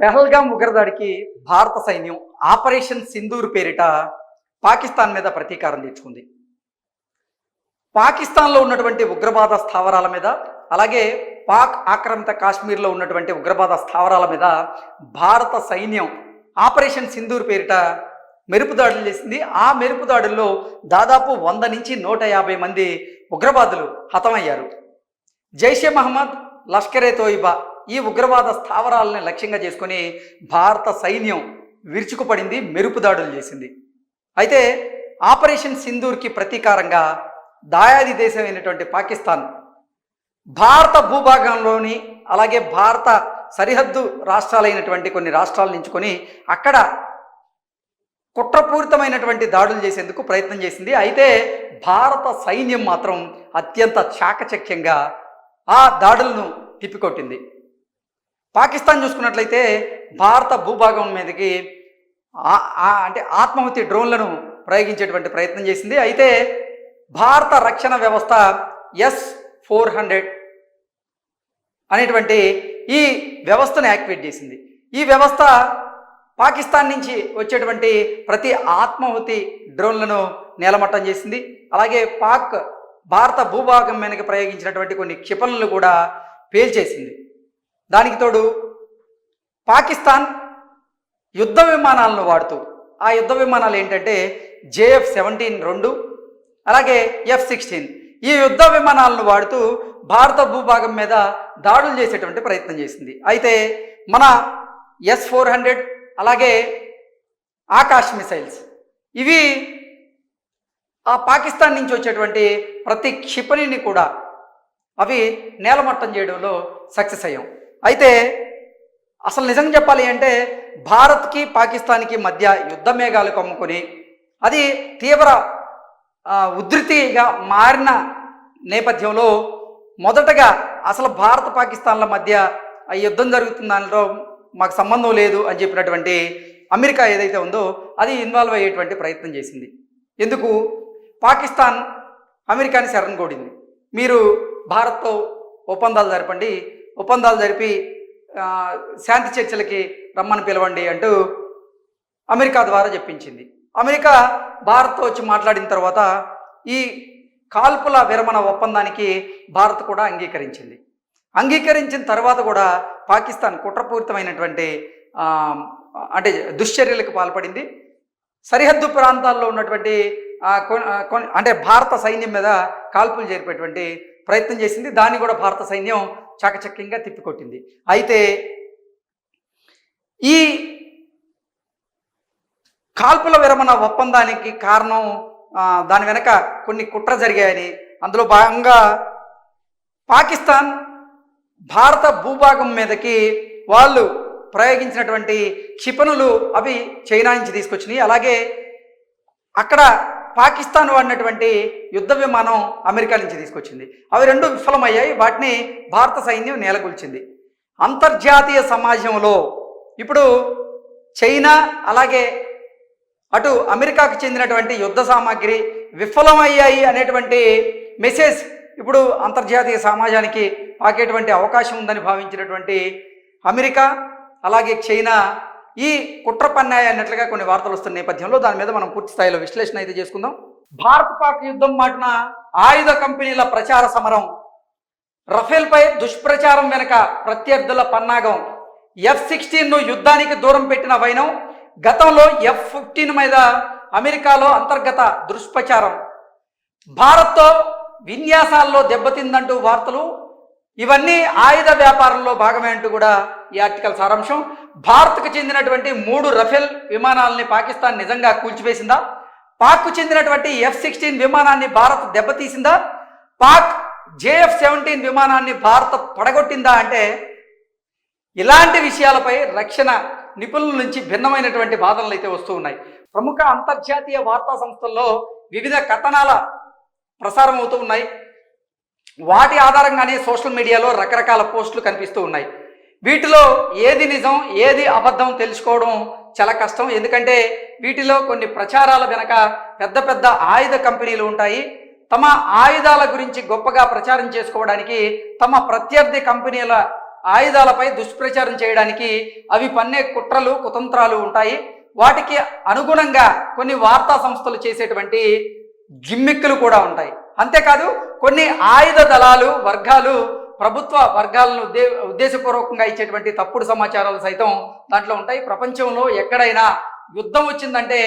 పెహల్గాం ఉగ్రదాడికి భారత సైన్యం ఆపరేషన్ సింధూర్ పేరిట పాకిస్తాన్ మీద ప్రతీకారం తీర్చుకుంది. పాకిస్తాన్లో ఉన్నటువంటి ఉగ్రవాద స్థావరాల మీద అలాగే పాక్ ఆక్రమిత కాశ్మీర్లో ఉన్నటువంటి ఉగ్రవాద స్థావరాల మీద భారత సైన్యం ఆపరేషన్ సింధూర్ పేరిట మెరుపు దాడులు చేసింది. ఆ మెరుపు దాడుల్లో దాదాపు వంద నుంచి నూట యాభై మంది ఉగ్రవాదులు హతమయ్యారు. జైషే మహమ్మద్ లష్కరే తోయిబా ఈ ఉగ్రవాద స్థావరాలని లక్ష్యంగా చేసుకొని భారత సైన్యం విరుచుకుపడింది మెరుపు దాడులు చేసింది. అయితే ఆపరేషన్ సింధూర్కి ప్రతీకారంగా దాయాది దేశమైనటువంటి పాకిస్తాన్ భారత భూభాగంలోని అలాగే భారత సరిహద్దు రాష్ట్రాలైనటువంటి కొన్ని రాష్ట్రాలు ఎంచుకొని అక్కడ కుట్రపూరితమైనటువంటి దాడులు చేసేందుకు ప్రయత్నం చేసింది. అయితే భారత సైన్యం మాత్రం అత్యంత చాకచక్యంగా ఆ దాడులను తిప్పికొట్టింది. పాకిస్తాన్ చూసుకున్నట్లయితే భారత భూభాగం మీదకి అంటే ఆత్మాహుతి డ్రోన్లను ప్రయోగించేటువంటి ప్రయత్నం చేసింది. అయితే భారత రక్షణ వ్యవస్థ ఎస్ ఫోర్ హండ్రెడ్ అనేటువంటి ఈ వ్యవస్థను యాక్టివేట్ చేసింది. ఈ వ్యవస్థ పాకిస్తాన్ నుంచి వచ్చేటువంటి ప్రతి ఆత్మాహుతి డ్రోన్లను నేలమట్టం చేసింది. అలాగే పాక్ భారత భూభాగం మీదకి ప్రయోగించినటువంటి కొన్ని క్షిపణులను కూడా పేల్చేసింది. దానికి తోడు పాకిస్తాన్ యుద్ధ విమానాలను వాడుతూ ఆ యుద్ధ విమానాలు ఏంటంటే జేఎఫ్ సెవెంటీన్ రెండు అలాగే ఎఫ్ సిక్స్టీన్. ఈ యుద్ధ విమానాలను వాడుతూ భారత భూభాగం మీద దాడులు చేసేటువంటి ప్రయత్నం చేసింది. అయితే మన ఎస్ ఫోర్ హండ్రెడ్ అలాగే ఆకాశ్ మిసైల్స్ ఇవి ఆ పాకిస్తాన్ నుంచి వచ్చేటువంటి ప్రతి క్షిపణిని కూడా అవి నేలమట్టం చేయడంలో సక్సెస్ అయ్యాం. అయితే అసలు నిజం చెప్పాలి అంటే భారత్కి పాకిస్తాన్కి మధ్య యుద్ధ మేఘాలు కమ్ముకొని అది తీవ్ర ఉధృతిగా మారిన నేపథ్యంలో మొదటగా అసలు భారత పాకిస్తాన్ల మధ్య ఆ యుద్ధం జరుగుతుంది దానిలో మాకు సంబంధం లేదు అని చెప్పినటువంటి అమెరికా ఏదైతే ఉందో అది ఇన్వాల్వ్ అయ్యేటువంటి ప్రయత్నం చేసింది. ఎందుకు? పాకిస్తాన్ అమెరికాని శరణ్ కోడింది మీరు భారత్తో ఒప్పందాలు జరపండి ఒప్పందాలు జరిపి శాంతి చర్చలకి రమ్మని పిలవండి అంటూ అమెరికా ద్వారా చెప్పించింది. అమెరికా భారత్తో వచ్చి మాట్లాడిన తర్వాత ఈ కాల్పుల విరమణ ఒప్పందానికి భారత్ కూడా అంగీకరించింది. అంగీకరించిన తర్వాత కూడా పాకిస్తాన్ కుట్రపూరితమైనటువంటి అంటే దుశ్చర్యలకు పాల్పడింది. సరిహద్దు ప్రాంతాల్లో ఉన్నటువంటి కొ- అంటే భారత సైన్యం మీద కాల్పులు జరిపేటువంటి ప్రయత్నం చేసింది. దాన్ని కూడా భారత సైన్యం చాకచక్యంగా తిప్పికొట్టింది. అయితే ఈ కాల్పుల విరమణ ఒప్పందానికి కారణం దాని వెనక కొన్ని కుట్ర జరిగాయని అందులో భాగంగా పాకిస్తాన్ భారత భూభాగం మీదకి వాళ్ళు ప్రయోగించినటువంటి క్షిపణులు అవి చైనా నుంచి తీసుకొచ్చినాయి. అలాగే అక్కడ పాకిస్తాన్ వాడినటువంటి యుద్ధ విమానం అమెరికా నుంచి తీసుకొచ్చింది. అవి రెండు విఫలమయ్యాయి. వాటిని భారత సైన్యం నేలకొల్చింది. అంతర్జాతీయ సమాజంలో ఇప్పుడు చైనా అలాగే అటు అమెరికాకు చెందినటువంటి యుద్ధ సామాగ్రి విఫలమయ్యాయి అనేటువంటి మెసేజ్ ఇప్పుడు అంతర్జాతీయ సమాజానికి పాకేటువంటి అవకాశం ఉందని భావించినటువంటి అమెరికా అలాగే చైనా ఈ కుట్ర పన్నాయి అన్నట్లుగా కొన్ని వార్తలు వస్తున్న నేపథ్యంలో దాని మీద మనం పూర్తి స్థాయిలో విశ్లేషణ అయితే చేసుకుందాం. భారత్ పాక్ యుద్ధం మాటున ఆయుధ కంపెనీల ప్రచార సమరం. రఫేల్పై దుష్ప్రచారం వెనుక ప్రత్యర్థుల పన్నాగం. ఎఫ్ సిక్స్టీన్ను యుద్ధానికి దూరం పెట్టిన వైనం గతంలో ఎఫ్ ఫిఫ్టీన్ మీద అమెరికాలో అంతర్గత దుష్ప్రచారం. భారత్తో విన్యాసాల్లో దెబ్బతిందంటూ వార్తలు. ఇవన్నీ ఆయుధ వ్యాపారంలో భాగమే అంటూ కూడా ఈ ఆర్టికల్ సారాంశం. భారత్కు చెందినటువంటి మూడు రఫేల్ విమానాలని పాకిస్తాన్ నిజంగా కూల్చివేసిందా? పాక్కు చెందినటువంటి ఎఫ్ సిక్స్టీన్ విమానాన్ని భారత్ దెబ్బతీసిందా? పాక్ జేఎఫ్ సెవెంటీన్ విమానాన్ని భారత్ పడగొట్టిందా అంటే ఇలాంటి విషయాలపై రక్షణ నిపుణుల నుంచి భిన్నమైనటువంటి వాదనలు అయితే వస్తూ ఉన్నాయి. ప్రముఖ అంతర్జాతీయ వార్తా సంస్థల్లో వివిధ కథనాల ప్రసారం అవుతూ ఉన్నాయి. వాటి ఆధారంగానే సోషల్ మీడియాలో రకరకాల పోస్టులు కనిపిస్తూ ఉన్నాయి. వీటిలో ఏది నిజం ఏది అబద్ధం తెలుసుకోవడం చాలా కష్టం. ఎందుకంటే వీటిలో కొన్ని ప్రచారాల వెనక పెద్ద పెద్ద ఆయుధ కంపెనీలు ఉంటాయి. తమ ఆయుధాల గురించి గొప్పగా ప్రచారం చేసుకోవడానికి తమ ప్రత్యర్థి కంపెనీల ఆయుధాలపై దుష్ప్రచారం చేయడానికి అవి పన్నే కుట్రలు కుతంత్రాలు ఉంటాయి. వాటికి అనుగుణంగా కొన్ని వార్తా సంస్థలు చేసేటువంటి గిమ్మిక్కులు కూడా ఉంటాయి. అంతేకాదు కొన్ని ఆయుధ దళాలు వర్గాలు ప్రభుత్వ వర్గాలను ఉద్దే ఉద్దేశపూర్వకంగా ఇచ్చేటువంటి తప్పుడు సమాచారాలు సైతం దాంట్లో ఉంటాయి. ప్రపంచంలో ఎక్కడైనా యుద్ధం వచ్చిందంటే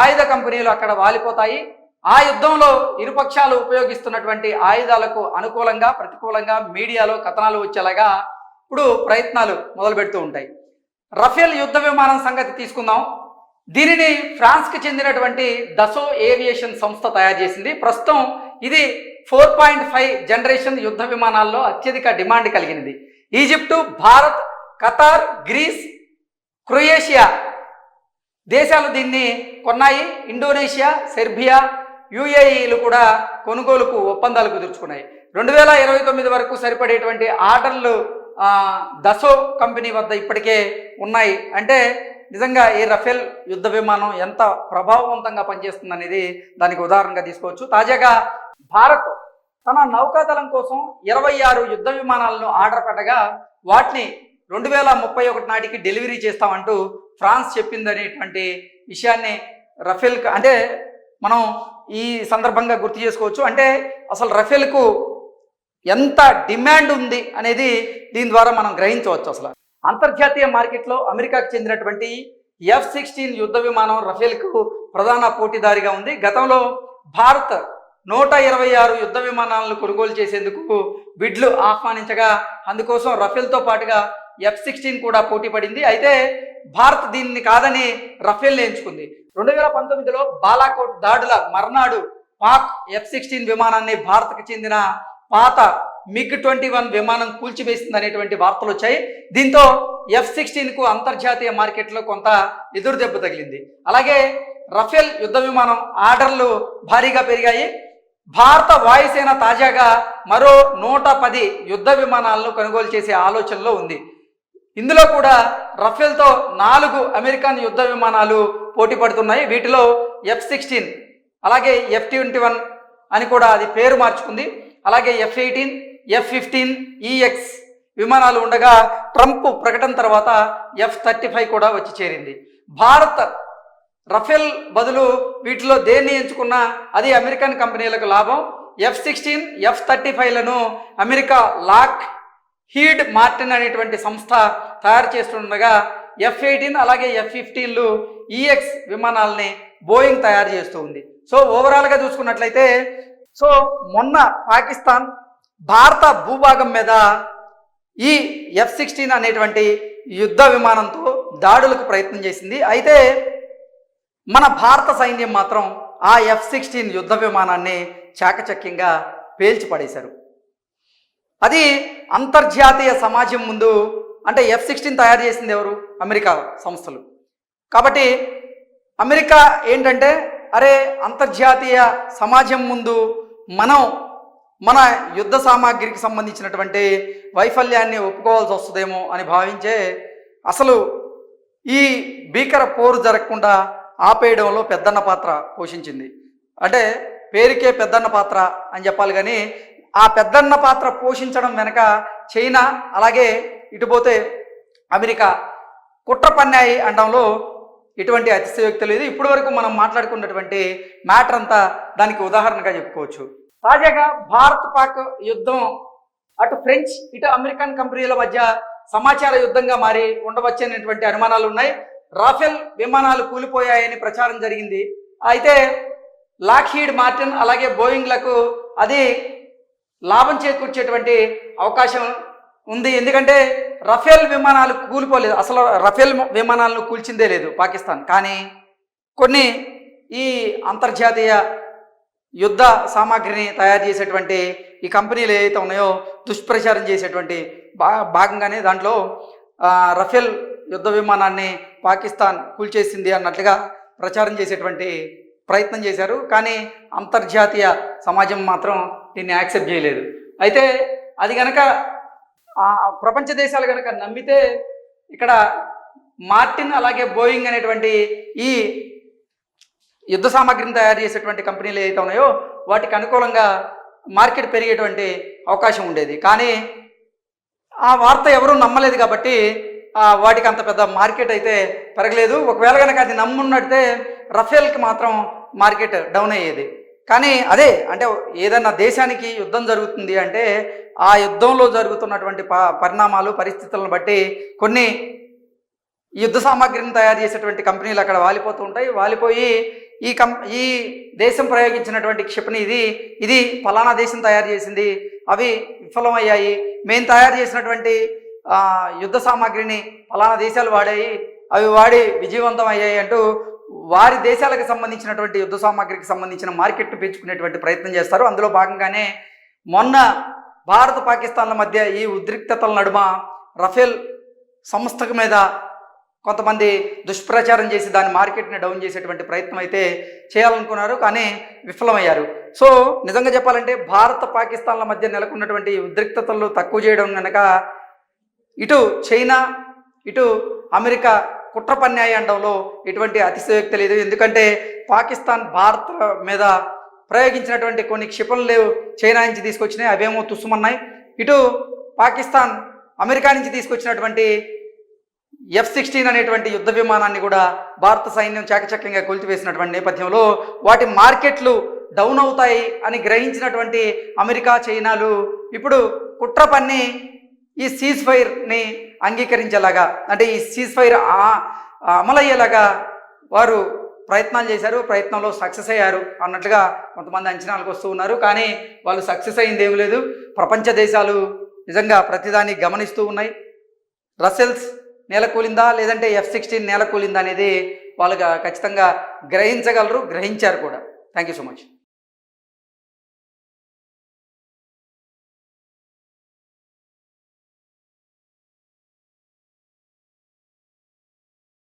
ఆయుధ కంపెనీలు అక్కడ వాలిపోతాయి. ఆ యుద్ధంలో ఇరుపక్షాలు ఉపయోగిస్తున్నటువంటి ఆయుధాలకు అనుకూలంగా ప్రతికూలంగా మీడియాలో కథనాలు వచ్చేలాగా ఇప్పుడు ప్రయత్నాలు మొదలు పెడుతూ ఉంటాయి. రఫేల్ యుద్ధ విమానం సంగతి తీసుకుందాం. దీనిని ఫ్రాన్స్కి చెందినటువంటి దసో ఏవియేషన్ సంస్థ తయారు చేసింది. ప్రస్తుతం ఇది ఫోర్ పాయింట్ ఫైవ్ జనరేషన్ యుద్ధ విమానాల్లో అత్యధిక డిమాండ్ కలిగినది. Egypt Bharat Qatar Greece Croatia దేశాలు దీన్ని కొన్నాయి. ఇండోనేషియా సెర్బియా యుఏఈలు కూడా కొనుగోలుకు ఒప్పందాలు కుదుర్చుకున్నాయి. రెండు వేల ఇరవై తొమ్మిది వరకు సరిపడేటువంటి ఆర్డర్లు దసో కంపెనీ వద్ద ఇప్పటికే ఉన్నాయి. అంటే నిజంగా ఈ రఫేల్ యుద్ధ విమానం ఎంత ప్రభావవంతంగా పనిచేస్తుంది అనేది దానికి ఉదాహరణగా తీసుకోవచ్చు. తాజాగా భారత్ తన నౌకాదళం కోసం ఇరవై ఆరు యుద్ధ విమానాలను ఆర్డర్ పెట్టగా వాటిని రెండు వేల ముప్పై ఒకటి నాటికి డెలివరీ చేస్తామంటూ ఫ్రాన్స్ చెప్పిందనేటువంటి విషయాన్ని రఫేల్ అంటే మనం ఈ సందర్భంగా గుర్తు చేసుకోవచ్చు. అంటే అసలు రఫేల్కు ఎంత డిమాండ్ ఉంది అనేది దీని ద్వారా మనం గ్రహించవచ్చు అసలు. అంతర్జాతీయ మార్కెట్లో అమెరికాకు చెందినటువంటి ఎఫ్ సిక్స్టీన్ యుద్ధ విమానం రఫేల్కు ప్రధాన పోటీదారిగా ఉంది. గతంలో భారత్ నూట ఇరవై ఆరు యుద్ధ విమానాలను కొనుగోలు చేసేందుకు బిడ్లు ఆహ్వానించగా అందుకోసం రఫేల్తో పాటుగా ఎఫ్ సిక్స్టీన్ కూడా పోటీ పడింది. అయితే భారత్ దీన్ని కాదని రఫేల్ని ఎంచుకుంది రెండు వేల పంతొమ్మిదిలో బాలాకోట్ దాడుల మర్నాడు పాక్ ఎఫ్ సిక్స్టీన్ విమానాన్ని భారత్కు చెందిన పాత మిగ్ ట్వంటీ వన్ విమానం కూల్చివేసింది అనేటువంటి వార్తలు వచ్చాయి. దీంతో ఎఫ్ సిక్స్టీన్కు అంతర్జాతీయ మార్కెట్లో కొంత ఎదురు దెబ్బ తగిలింది. అలాగే రఫేల్ యుద్ధ విమానం ఆర్డర్లు భారీగా పెరిగాయి. భారత వాయుసేన తాజాగా మరో నూట పది యుద్ధ విమానాలను కొనుగోలు చేసే ఆలోచనలో ఉంది. ఇందులో కూడా రఫేల్తో నాలుగు అమెరికన్ యుద్ధ విమానాలు పోటీ పడుతున్నాయి. వీటిలో ఎఫ్ సిక్స్టీన్ అలాగే ఎఫ్ ట్వంటీ వన్ అని కూడా అది పేరు మార్చుకుంది. అలాగే F eighteen F fifteen EX విమానాలు ఉండగా ట్రంప్ ప్రకటన తర్వాత ఎఫ్ థర్టీ ఫైవ్ కూడా వచ్చి చేరింది. భారత రఫేల్ బదులు వీటిలో దేన్ని ఎంచుకున్నా అది అమెరికన్ కంపెనీలకు లాభం. ఎఫ్ సిక్స్టీన్ ఎఫ్ థర్టీ ఫైవ్లను అమెరికా లాక్ హీడ్ మార్టిన్ అనేటువంటి సంస్థ తయారు చేస్తుండగా ఎఫ్ ఎయిటీన్ అలాగే ఎఫ్ ఫిఫ్టీన్లు ఈఎక్స్ విమానాలని బోయింగ్ తయారు చేస్తూ ఉంది. సో ఓవరాల్గా చూసుకున్నట్లయితే సో మొన్న పాకిస్తాన్ భారత భూభాగం మీద ఈ ఎఫ్ సిక్స్టీన్ అనేటువంటి యుద్ధ విమానంతో దాడులకు ప్రయత్నం చేసింది. అయితే మన భారత సైన్యం మాత్రం ఆ ఎఫ్ సిక్స్టీన్ యుద్ధ విమానాన్ని చాకచక్యంగా పేల్చి పడేశారు అది అంతర్జాతీయ సమాజం ముందు అంటే ఎఫ్ సిక్స్టీన్ తయారు చేసింది ఎవరు? అమెరికా సంస్థలు. కాబట్టి అమెరికా ఏంటంటే అరే అంతర్జాతీయ సమాజం ముందు మనం మన యుద్ధ సామాగ్రికి సంబంధించినటువంటి వైఫల్యాన్ని ఒప్పుకోవాల్సి వస్తుందేమో అని భావించే అసలు ఈ భీకర పోరు జరగకుండా ఆపేయడంలో పెద్దన్న పాత్ర పోషించింది. అంటే పేరుకే పెద్దన్న పాత్ర అని చెప్పాలి కానీ ఆ పెద్దన్న పాత్ర పోషించడం వెనక చైనా అలాగే ఇటుపోతే అమెరికా కుట్ర పన్నాయి అనడంలో ఎటువంటి అతిశయోక్తి లేదు. ఇప్పటి వరకు మనం మాట్లాడుకున్నటువంటి మ్యాటర్ అంతా దానికి ఉదాహరణగా చెప్పుకోవచ్చు. తాజాగా భారత్ పాక్ యుద్ధం అటు ఫ్రెంచ్ ఇటు అమెరికన్ కంపెనీల మధ్య సమాచార యుద్ధంగా మారి ఉండవచ్చనేటువంటి అనుమానాలు ఉన్నాయి రాఫెల్ విమానాలు కూలిపోయాయని ప్రచారం జరిగింది. అయితే లాక్హీడ్ మార్టిన్ అలాగే బోయింగ్లకు అది లాభం చేకూర్చేటువంటి అవకాశం ఉంది. ఎందుకంటే రఫేల్ విమానాలు కూలిపోలేదు. అసలు రఫేల్ విమానాలను కూల్చిందే లేదు పాకిస్తాన్. కానీ కొన్ని ఈ అంతర్జాతీయ యుద్ధ సామాగ్రిని తయారు చేసేటువంటి ఈ కంపెనీలు ఏవైతే ఉన్నాయో దుష్ప్రచారం చేసేటువంటి భా భాగంగానే దాంట్లో రఫేల్ యుద్ధ విమానాన్ని పాకిస్తాన్ కూల్చేసింది అన్నట్లుగా ప్రచారం చేసేటువంటి ప్రయత్నం చేశారు. కానీ అంతర్జాతీయ సమాజం మాత్రం దీన్ని యాక్సెప్ట్ చేయలేదు. అయితే అది గనక ఆ, ప్రపంచ దేశాలు కనుక నమ్మితే ఇక్కడ మార్టిన్ అలాగే బోయింగ్ అనేటువంటి ఈ యుద్ధ సామాగ్రిని తయారు చేసేటువంటి కంపెనీలు ఏవైతే ఉన్నాయో వాటికి అనుకూలంగా మార్కెట్ పెరిగేటువంటి అవకాశం ఉండేది. కానీ ఆ వార్త ఎవరూ నమ్మలేదు కాబట్టి వాటికి అంత పెద్ద మార్కెట్ అయితే పెరగలేదు. ఒకవేళ కనుక అది నమ్మున్నట్టే రఫేల్కి మాత్రం మార్కెట్ డౌన్ అయ్యేది. కానీ అదే అంటే ఏదైనా దేశానికి యుద్ధం జరుగుతుంది అంటే ఆ యుద్ధంలో జరుగుతున్నటువంటి ప పరిణామాలు పరిస్థితులను బట్టి కొన్ని యుద్ధ సామాగ్రిని తయారు చేసేటువంటి కంపెనీలు అక్కడ వాలిపోతూ ఉంటాయి. వాలిపోయి ఈ కం ఈ దేశం ప్రయోగించినటువంటి క్షిపణి ఇది ఇది ఫలానా దేశం తయారు చేసింది. అవి విఫలమయ్యాయి. మేము తయారు చేసినటువంటి యుద్ధ సామాగ్రిని ఫలానా దేశాలు వాడాయి అవి వాడి విజయవంతం అయ్యాయి అంటూ వారి దేశాలకు సంబంధించినటువంటి యుద్ధ సామాగ్రికి సంబంధించిన మార్కెట్ పెంచుకునేటువంటి ప్రయత్నం చేస్తారు. అందులో భాగంగానే మొన్న భారత్ పాకిస్తాన్ల మధ్య ఈ ఉద్రిక్తతల నడుమ రఫేల్ సంస్థకు మీద కొంతమంది దుష్ప్రచారం చేసి దాని మార్కెట్ని డౌన్ చేసేటువంటి ప్రయత్నం అయితే చేయాలనుకున్నారు కానీ విఫలమయ్యారు. సో నిజంగా చెప్పాలంటే భారత పాకిస్తాన్ల మధ్య నెలకొన్నటువంటి ఉద్రిక్తతలు తక్కువ చేయడం కనుక ఇటు చైనా ఇటు అమెరికా కుట్ర పన్యాయి ఎటువంటి అతిశయోక్తి లేదు. ఎందుకంటే పాకిస్తాన్ భారత్ మీద ప్రయోగించినటువంటి కొన్ని క్షిపణులు చైనా నుంచి తీసుకొచ్చినాయి అవేమో తుస్సుమన్నాయి ఇటు పాకిస్తాన్ అమెరికా నుంచి తీసుకొచ్చినటువంటి ఎఫ్ సిక్స్టీన్ అనేటువంటి యుద్ధ విమానాన్ని కూడా భారత సైన్యం చాకచక్యంగా కూల్చివేసినటువంటి నేపథ్యంలో వాటి మార్కెట్లు డౌన్ అవుతాయి అని గ్రహించినటువంటి అమెరికా చైనాలు ఇప్పుడు కుట్ర పన్ని ఈ సీజ్ ఫైర్ని అంగీకరించేలాగా అంటే ఈ సీజ్ ఫైర్ అమలయ్యేలాగా వారు ప్రయత్నాలు చేశారు ప్రయత్నంలో సక్సెస్ అయ్యారు అన్నట్లుగా కొంతమంది అంచనాలకు వస్తూ ఉన్నారు. కానీ వాళ్ళు సక్సెస్ అయింది ఏమి లేదు. ప్రపంచ దేశాలు నిజంగా ప్రతిదాన్ని గమనిస్తూ ఉన్నాయి. రసెల్స్ నేలకూలిందా లేదంటే ఎఫ్ సిక్స్టీన్ నేలకూలిందా అనేది వాళ్ళు ఖచ్చితంగా గ్రహించగలరు గ్రహించారు కూడా. Thank you so much